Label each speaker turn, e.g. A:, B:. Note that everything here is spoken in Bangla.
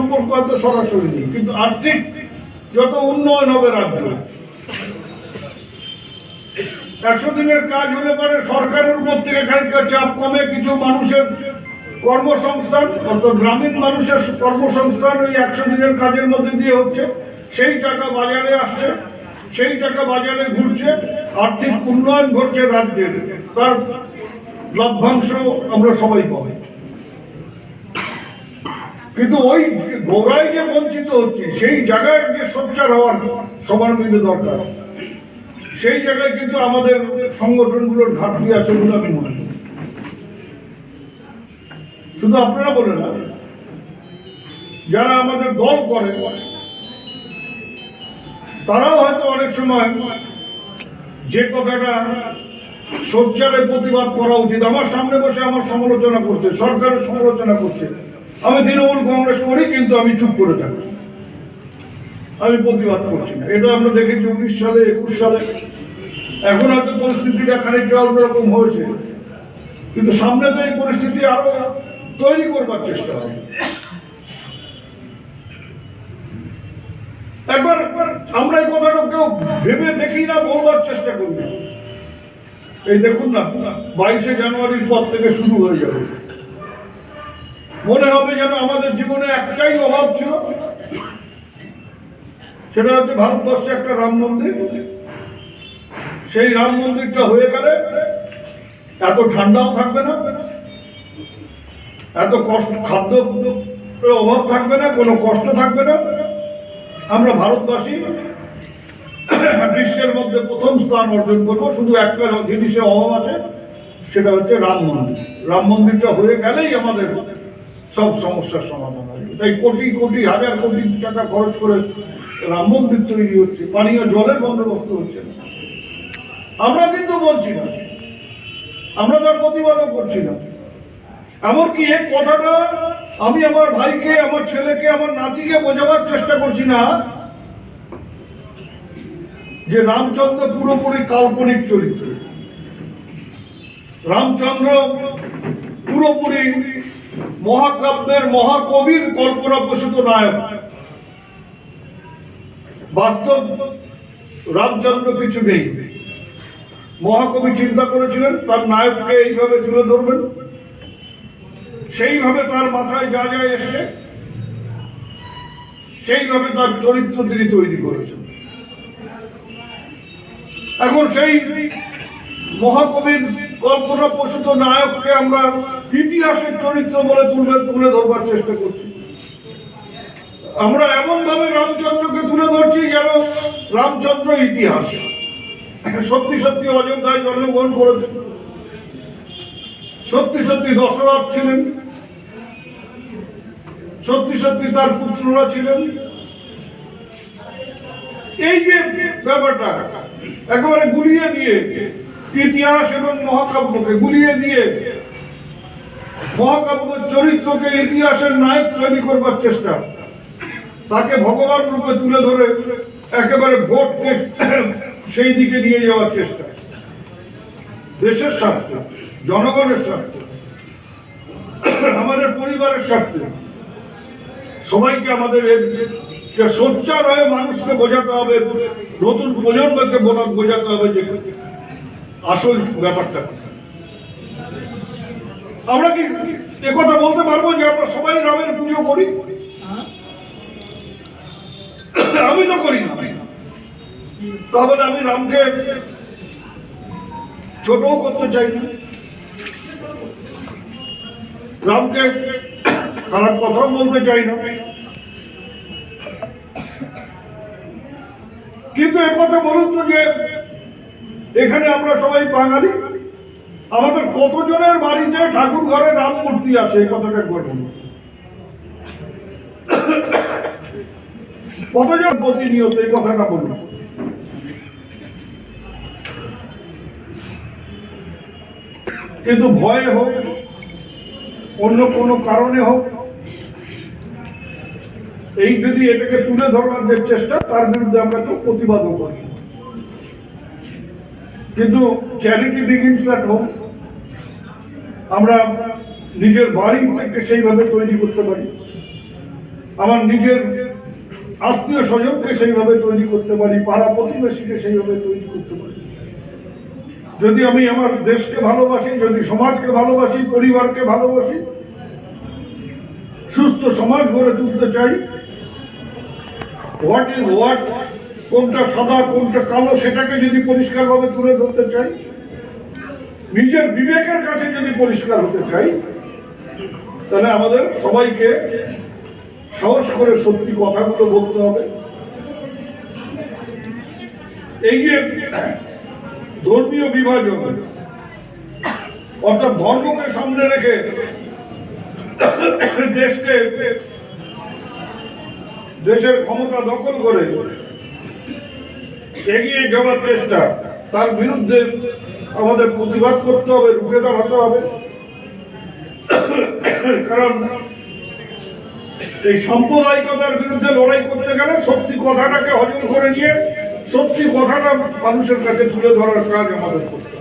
A: সম্পর্ক সরাসরি নেই, কিন্তু আর্থিক যত উন্নয়ন হবে রাজ্য। একশো দিনের কাজ হলে পরে সরকারের উপর থেকে খানিকটা চাপ কমে, কিছু মানুষের কর্মসংস্থান, অর্থাৎ গ্রামীণ মানুষের কর্মসংস্থান ওই একশো দিনের কাজের মধ্যে দিয়ে হচ্ছে। সেই টাকা বাজারে আসছে, সেই টাকা বাজারে ঘুরছে, আর্থিক উন্নয়ন ঘটছে রাজ্যের। তার লভ্যাংশ আমরা সবাই পাবো। কিন্তু ওই গোড়ায় যে বঞ্চিত হচ্ছে, সেই জায়গায় যে সোচ্চার হওয়ার সবার মিলে দরকার। সেই জায়গায় কিন্তু আমাদের সংগঠনগুলোর ঘাটতি আছে বলে আমি মনে করি। শুধু আপনারা বলে না, যারা আমাদের দল করে, তারাও হয়তো অনেক সময় যে কথাটা সোচ্চারে প্রতিবাদ করা উচিত। আমার সামনে বসে আমার সমালোচনা করছে, সরকারের সমালোচনা করছে। আমি তৃণমূল কংগ্রেস করি, কিন্তু আমি চুপ করে থাকি। আমি প্রতিবাদ করছি না। এটা আমরা দেখেছি উনিশ সালে, একুশ সালে। এখন হয়তো পরিস্থিতিটা খানিকটা অন্যরকম হয়েছে। কিন্তু সামনে তো এই পরিস্থিতি আরও তৈরি করবার চেষ্টা হবে। একবার একবার আমরা এই কথাটা কেউ ভেবে দেখি না, বলবার চেষ্টা করি এই দেখুন না, বাইশে জানুয়ারির পর থেকে শুরু হয়ে যাবে। মনে হবে যেন আমাদের জীবনে একটাই অভাব ছিল। সেটা হচ্ছে ভারতবর্ষে একটা রাম মন্দির। সেই রাম মন্দিরটা হয়ে গেলে এত ঠান্ডাও থাকবে না, এত কষ্ট, খাদ্য অভাব থাকবে না, কোনো কষ্ট থাকবে না। আমরা ভারতবাসী বিশ্বের মধ্যে প্রথম স্থান অর্জন করব। শুধু একটা জিনিসের অভাব আছে, সেটা হচ্ছে রাম মন্দির। রাম মন্দিরটা হয়ে গেলেই আমাদের সব সমস্যার সমাধান হবে তাই কোটি কোটি, হাজার কোটি টাকা খরচ করে রাম মন্দির তৈরি হচ্ছে, পানীয় জলের বন্দোবস্ত হচ্ছে না। আমরা কিন্তু বলছি না, আমরা তার প্রতিবাদও করছি না। এমনকি এই কথাটা আমি আমার ভাইকে, আমার ছেলেকে, আমার নাতিকে বোঝাবার চেষ্টা করছি না যে রামচন্দ্র পুরোপুরি কাল্পনিক চরিত্র। রামচন্দ্র পুরোপুরি মহাকাব্যের মহাকবির কল্পনা প্রসূত নায়ক। বাস্তব রামচন্দ্র কিছু নেই। মহাকবি চিন্তা করেছিলেন, তার নায়ককে এইভাবে তুলে ধরবেন। সেইভাবে তার মাথায় যা যা এসছে, সেইভাবে তার চরিত্র তিনি তৈরি করেছেন। এখন সেই মহাকবির কল্পনা প্রসূত নায়ককে আমরা ইতিহাসের চরিত্র বলে তুলে তুলে ধরবার চেষ্টা করছি। আমরা এমন ভাবে রামচন্দ্রকে তুলে ধরছি যেন রামচন্দ্র ইতিহাস। সত্যি সত্যি অযোধ্যায় জন্মগ্রহণ করেছেন। সত্যি সত্যি দশরথ ছিলেন। সত্যি সত্যি তার পুত্ররা ছিলেন। এই যে ব্যাপারটা, একেবারে গুলিয়ে দিয়ে ইতিহাস এবং মহাকাব্যকে গুলিয়ে দিয়ে মহাকাব্য চরিত্রকে ইতিহাসের নায়ক তৈরি করবার চেষ্টা। তাকে ভগবান রূপে তুলে ধরে একেবারে ভোটকে সেই দিকে নিয়ে যাওয়ার চেষ্টা। দেশের স্বার্থে, জনগণের স্বার্থে, আমাদের পরিবারের স্বার্থে, সবাইকে আমাদের সোচ্চার হয়ে মানুষকে বোঝাতে হবে, নতুন প্রজন্মকে বোঝাতে হবে যে আসল ব্যাপারটা আমরা কি একথা বলতে পারব যে আমরা সবাই রামের পুজো করি? আমি তো করি না। তাহলে আমি রামকে ছোটও করতে চাই না। রামকে খারাপ কথাও বলতে চাই না। কিন্তু একথা বলুন তো যে এখানে আমরা সবাই বাঙালি। আমাদের কতজনের বাড়িতে ঠাকুর ঘরে রাম মূর্তি আছে, এই কথাটা কতজন প্রতিনিয়ত এই কথাটা বলুন? কিন্তু ভয়ে হোক, অন্য কোনো কারণে হোক, এই যদি এটাকে তুলে ধরবার যে চেষ্টা, তার বিরুদ্ধে আমরা তো প্রতিবাদও করি। কিন্তু চ্যারিটি বিগিনস অ্যাট হোম আমরা নিজের বাড়ি থেকে সেইভাবে তৈরি করতে পারি। আমার নিজের আত্মীয় স্বজনকে সেইভাবে তৈরি করতে পারি, পাড়া প্রতিবেশীকে সেইভাবে তৈরি করতে পারি। যদি আমি আমার দেশকে ভালোবাসি, যদি সমাজকে ভালোবাসি, পরিবারকে ভালোবাসি, সুস্থ সমাজ গড়ে তুলতে চাই হোয়াট ইজ হোয়াট কোনটা সাদা, কোনটা কালো, সেটাকে যদি পরিষ্কারভাবে তুলে ধরতে চাই, নিজের বিবেকের কাছে যদি পরিষ্কার হতে চাই, তাহলে আমাদের সবাইকে সাহস করে সত্যি কথাগুলো বলতে হবে। এই যে ধর্মীয় বিভাজন, অর্থাৎ ধর্মকে সামনে রেখে দেশকে, দেশের ক্ষমতা দখল করে এগিয়ে যাওয়ার চেষ্টা, তার বিরুদ্ধে আমাদের প্রতিবাদ করতে হবে, রুখে দাঁড়াতে হবে। কারণ এই সাম্প্রদায়িকতার বিরুদ্ধে লড়াই করতে গেলে সত্যি কথাটাকে হজম করে নিয়ে সত্যি কথাটা মানুষের কাছে তুলে ধরার কাজ আমাদের করতে হবে।